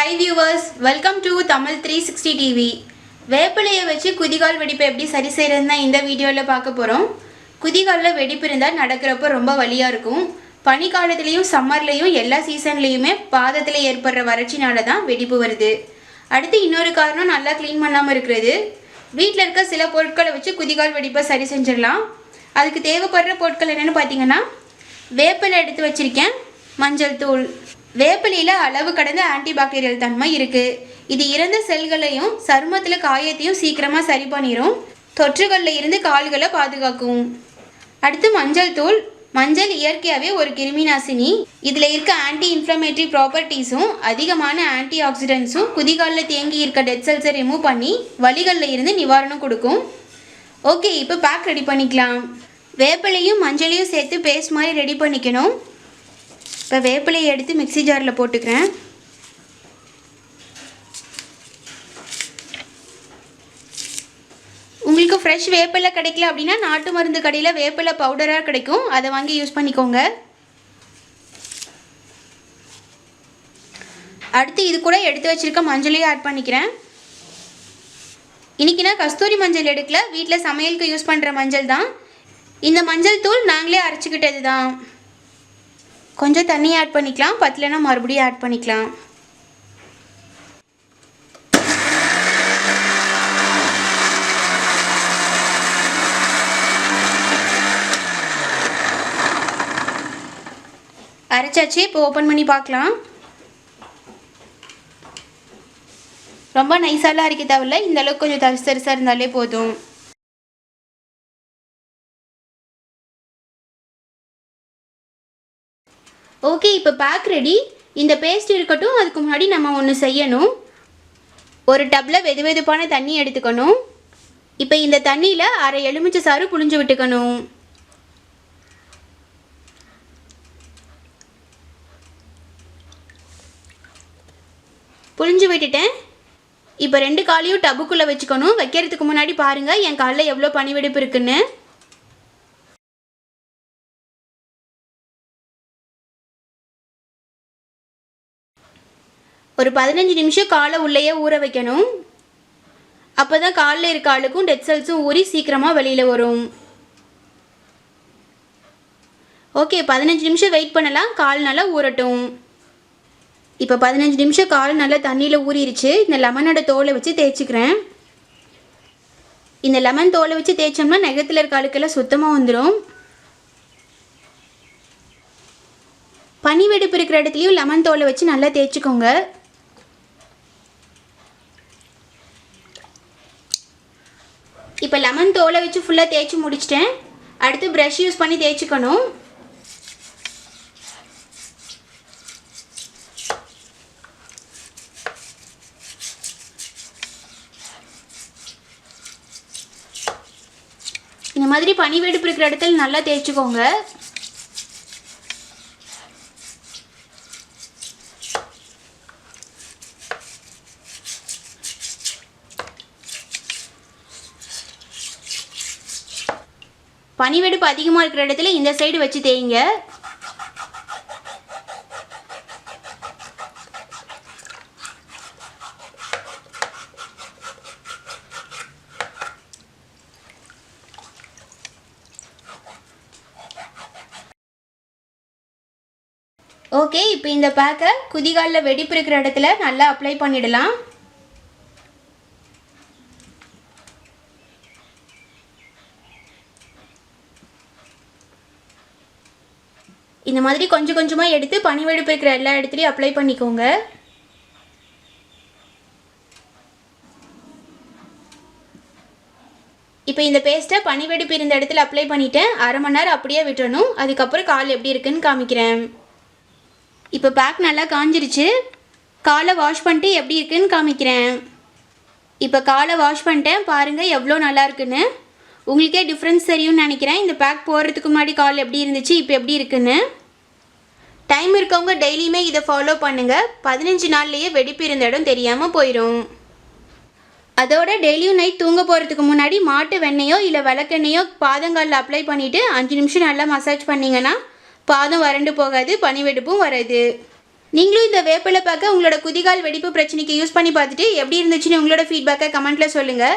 Hi viewers welcome to Tamil three sixty TV வேப்பிலையை வச்சு குதிகால் வெடிப்பை எப்படி சரி செய்கிறதுனா இந்த வீடியோவில் பார்க்க போகிறோம் குதிகாலில் வெடிப்பு இருந்தால் நடக்கிறப்ப ரொம்ப வழியாக இருக்கும். பனிக்காலத்துலேயும் சம்மர்லேயும் எல்லா சீசன்லேயுமே பாதத்தில் ஏற்படுற வறட்சினால தான் வெடிப்பு வருது. அடுத்து இன்னொரு காரணம் நல்லா க்ளீன் பண்ணாமல் இருக்கிறது. வீட்டில் இருக்க சில பொருட்களை வச்சு குதிகால் வெடிப்பை சரி செஞ்சிடலாம். அதுக்கு தேவைப்படுற பொருட்கள் என்னென்னு பார்த்தீங்கன்னா வேப்பிலை எடுத்து வச்சுருக்கேன். மஞ்சள் தூள் வேப்பிலையில் அளவு கடந்த ஆன்டிபாக்டீரியல் தன்மை இருக்குது இது இறந்த செல்களையும் சருமத்தில் காயத்தையும் சீக்கிரமாக சரி பண்ணிடும் தொற்றுகளில் இருந்து கால்களை பாதுகாக்கும். அடுத்து மஞ்சள் தூள். மஞ்சள் இயற்கையாகவே ஒரு கிருமி நாசினி இதில் இருக்க ஆன்டி இன்ஃப்ளமேட்டரி ப்ராப்பர்ட்டிஸும் அதிகமான ஆன்டி ஆக்சிடென்ட்ஸும் குதிகாலில் தேங்கி இருக்க டெட் செல்ஸை ரிமூவ் பண்ணி வலிகளில் இருந்து நிவாரணம் கொடுக்கும். ஓகே இப்போ பேக் ரெடி பண்ணிக்கலாம். வேப்பிலையும் மஞ்சளையும் சேர்த்து பேஸ்ட் மாதிரி ரெடி பண்ணிக்கணும். இப்போ வேப்பிலையை எடுத்து மிக்ஸி ஜாரில் போட்டுக்கிறேன். உங்களுக்கு ஃப்ரெஷ் வேப்பிலை கிடைக்கல அப்படின்னா நாட்டு மருந்து கடையில் வேப்பிலை பவுடராக கிடைக்கும். அதை வாங்கி யூஸ் பண்ணிக்கோங்க. அடுத்து இது கூட எடுத்து வச்சுருக்க மஞ்சளையும் ஆட் பண்ணிக்கிறேன். இன்றைக்கி நான் கஸ்தூரி மஞ்சள் எடுக்கல. வீட்டில் சமையலுக்கு யூஸ் பண்ணுற மஞ்சள் தான். இந்த மஞ்சள் தூள் நாங்களே அரைச்சிக்கிட்டது தான் கொஞ்சம் தண்ணி ஆட் பண்ணிக்கலாம். பத்தலைன்னா மறுபடியும் ஆட் பண்ணிக்கலாம். அரைச்சாச்சு. இப்போ ஓப்பன் பண்ணி பார்க்கலாம். ரொம்ப நைஸாலாம் அரைக்க தேவையில்ல. இந்தளவுக்கு கொஞ்சம் தரிசு தரிசாக இருந்தாலே போதும். ஓகே இப்போ பேக் ரெடி இந்த பேஸ்ட் இருக்கட்டும் அதுக்கு முன்னாடி நம்ம ஒன்று செய்யணும். ஒரு டப்பில் வெது வெதுப்பான தண்ணி எடுத்துக்கணும். இப்போ இந்த தண்ணியில் அரை எலுமிச்சை சாறு புழிஞ்சு விட்டுக்கணும். புழிஞ்சு விட்டுட்டேன். இப்போ ரெண்டு காலையும் டப்புக்குள்ளே வச்சுக்கணும். வைக்கிறதுக்கு முன்னாடி பாருங்கள் என் காலில் எவ்வளோ பனிவெடுப்பு இருக்குன்னு. ஒரு பதினஞ்சு நிமிஷம் காலை உள்ளேயே ஊற வைக்கணும். அப்போ தான் காலில் இருக்க ஆளுக்கும் டெட் செல்ஸும் ஊறி சீக்கிரமாக வெளியில் வரும். ஓகே பதினஞ்சு நிமிஷம் வெயிட் பண்ணலாம். கால் நல்லா ஊறட்டும். இப்போ பதினஞ்சு நிமிஷம் கால் நல்லா தண்ணியில் ஊறிடுச்சு இந்த லெமனோட தோலை வச்சு தேய்ச்சிக்கிறேன். இந்த லெமன் தோலை வச்சு தேய்ச்சோம்னா நெகத்தில் இருக்க அழுக்கெல்லாம் சுத்தமாக வந்துடும் பனி வெடிப்பு இருக்கிற இடத்துலையும் லெமன் தோலை வச்சு நல்லா தேய்ச்சிக்கோங்க. இப்போ லெமன் தோலை வச்சு ஃபுல்லாக தேய்ச்சி முடிச்சிட்டேன். அடுத்து ப்ரஷ் யூஸ் பண்ணி தேய்ச்சிக்கணும். இந்த மாதிரி பனி வெடிப்பு இருக்கிற இடத்துல நல்லா தேய்ச்சிக்கோங்க. பனி வெடிப்பு அதிகமாக இருக்கிற இடத்துல இந்த சைடு வச்சு தேய்ங்க. ஓகே இப்போ இந்த பேக்கை குதிகாலில் வெடிப்பு இருக்கிற இடத்துல நல்லா அப்ளை பண்ணிடலாம். இந்த மாதிரி கொஞ்சம் கொஞ்சமாக எடுத்து பனி வெடிப்பு இருக்கிற எல்லா இடத்துலையும் அப்ளை பண்ணிக்கோங்க. இப்போ இந்த பேஸ்ட்டை பனி வெடிப்பு இருந்த இடத்துல அப்ளை பண்ணிவிட்டேன் அரை மணி நேரம் அப்படியே விட்டுறணும். அதுக்கப்புறம் கால் எப்படி இருக்குன்னு காமிக்கிறேன். இப்போ பேக் நல்லா காஞ்சிருச்சு. காலை வாஷ் பண்ணிட்டு எப்படி இருக்குன்னு காமிக்கிறேன். இப்போ காலை வாஷ் பண்ணிட்டேன். பாருங்கள் எவ்வளோ நல்லா இருக்குன்னு. உங்களுக்கே டிஃப்ரென்ஸ் தெரியும்னு நினைக்கிறேன். இந்த பேக் போடுறதுக்கு முன்னாடி கால் எப்படி இருந்துச்சு இப்போ எப்படி இருக்குன்னு? டைம் இருக்கவங்க டெய்லியுமே இதை ஃபாலோ பண்ணுங்கள் பதினஞ்சு நாள்லேயே வெடிப்பு இருந்த இடம் தெரியாமல் போயிடும் அதோட டெய்லியும் நைட் தூங்க போகிறதுக்கு முன்னாடி மாட்டு வெண்ணெயோ இல்லை விளக்கெண்ணையோ பாதங்காலில் அப்ளை பண்ணிவிட்டு அஞ்சு நிமிஷம் நல்லா மசாஜ் பண்ணிங்கன்னா பாதம் வறண்டு போகாது பனி வெடிப்பும் வராது. நீங்களும் இந்த வேப்பிலை பார்க்க உங்களோட குதிகால் வெடிப்பு பிரச்சனைக்கு யூஸ் பண்ணி பார்த்துட்டு எப்படி இருந்துச்சுன்னு உங்களோட ஃபீட்பேக்கை கமெண்ட்டில் சொல்லுங்கள்